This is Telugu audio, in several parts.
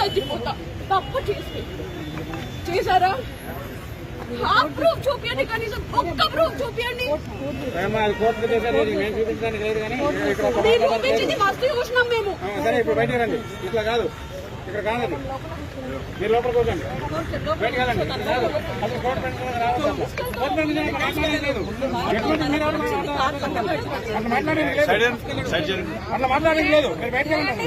చచ్చిపోతా తప్పు చేసి. చేశారా? ఆ ప్రూఫ్ చూపించండి కనీసం. ఒక్క ప్రూఫ్ చూపించండి లేదు కానీ ఇక్కడ ఒక మీరు చూపించింది మస్తు చూసినాం మేము. ఆ, సరే ఇప్పుడు బయటికి ఇట్లా కాదు. ఇక్కడ మీరు అసలు కోర్టు అట్లా మాట్లాడేది లేదు. మీరు వెళ్ళండి.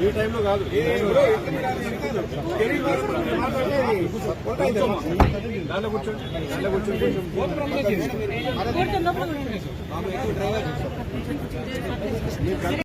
ఈ టైంలో కాదు దాంట్లో కూర్చోండి దాంట్లో కూర్చోండి.